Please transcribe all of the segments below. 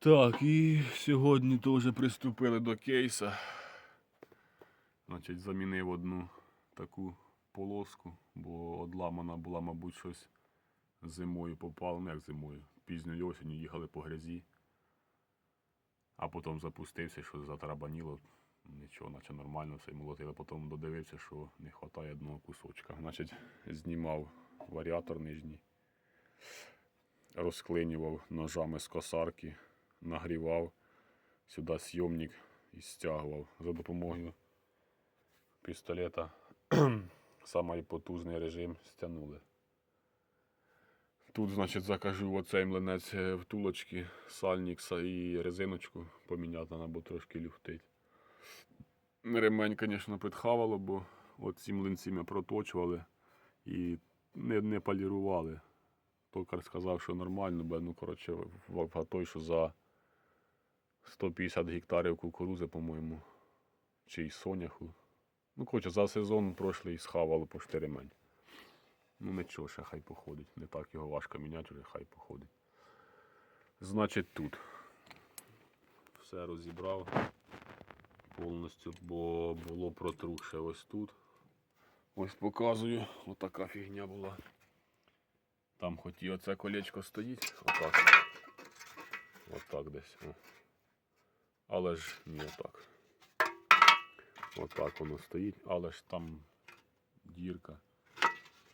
Так, і сьогодні теж приступили до кейса. Значить, замінив одну таку полоску, бо одламана була, мабуть, щось зимою попало. Ну як зимою. Пізньою осінню їхали по грязі. А потім запустився, що затарабаніло. Нічого, наче нормально все молотили. Потім додивився, що не вистачає одного кусочка. Значить, знімав варіатор нижній, розклинював ножами з косарки, нагрівав сюди сйомник і стягував за допомогою пістолета. Самий потужний режим стягнули. Тут, значить, закажу оцей млинець е, втулочки, сальник і резиночку поміняти, або трошки люфтить. Ремень, звісно, підхавало, бо оці млинці ми проточували і не, не полірували. Токар сказав, що нормально, бо ну, коротше, той, що за 150 гектарів кукурузи, по-моєму, чи й соняху. Ну, коротше, за сезон прошлий схавало по 4 ремень. Ну нічого, ще хай походить. Не так його важко міняти, вже хай походить. Значить, тут. Все розібрав повністю, бо було протрухше ось тут. Ось показую, отака фігня була. Там хоч і оце колечко стоїть, отак. Отак десь. Але ж не отак. Отак воно стоїть, але ж там дірка.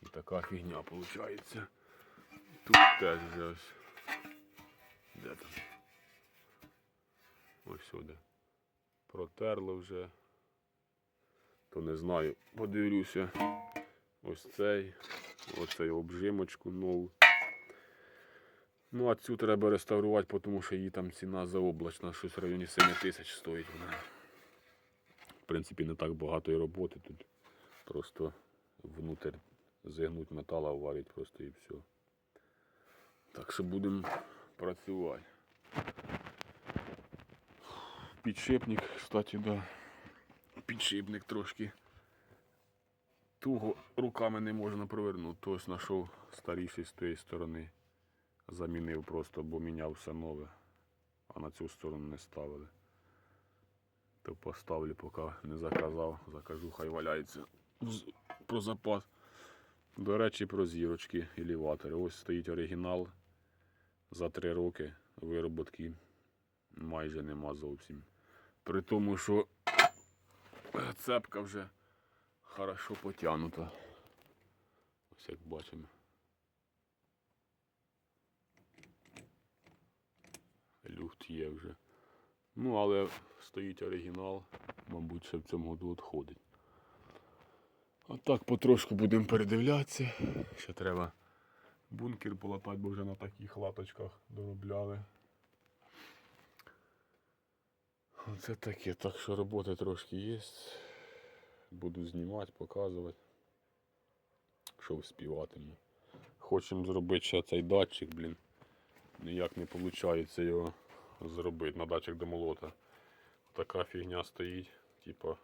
І така фігня виходить. Тут теж вже. Де там? Ось сюди. Протерло вже. То не знаю. Подивлюся. Ось цей. Оцей обжимочку нову. Ну, а цю треба реставрувати, тому що її там ціна заоблачна, щось в районі 7 тисяч стоїть вона. В принципі, не так багато і роботи тут. Просто внутрь зігнуть метала, варить просто і все. Так що будемо працювати. Підшипник, кстати, да. Підшипник трошки. Туго руками не можна провернути. Тось знайшов старіший з тієї сторони. Замінив просто, бо міняв все нове. А на цю сторону не ставили. То поставлю, поки не заказав. Закажу, хай валяється про запас. До речі, про зірочки елеватори. Ось стоїть оригінал. За три роки вироботки майже нема зовсім. При тому, що цепка вже хорошо потягнута. Ось як бачимо. Люфт є вже. Ну, але стоїть оригінал, мабуть, ще в цьому году відходить. А так потрошку будемо передивлятися. Ще треба бункер полатати, бо вже на таких латочках доробляли. Оце таке, так що роботи трошки є. Буду знімати, показувати, що вспіватиму. Хочемо зробити ще цей датчик, блін. Ніяк не виходить його зробити на датчик до молота. Така фігня стоїть, типа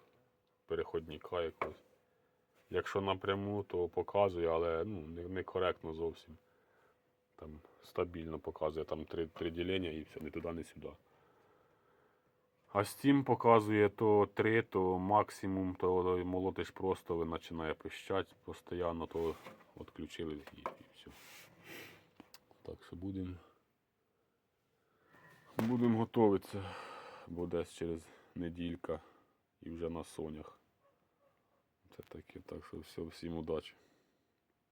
переходника якогось. Якщо напряму, то показує, але ну, не- некоректно зовсім. Там стабільно показує там три, три ділення і все, не туди, не сюди. А Steam показує то 3, то максимум, то молотиш просто починає пищати постійно, то відключили і, і все. Так що будемо будемо готуватися, бо десь через неділька і вже на сонях. Це таке, так що всім удачі.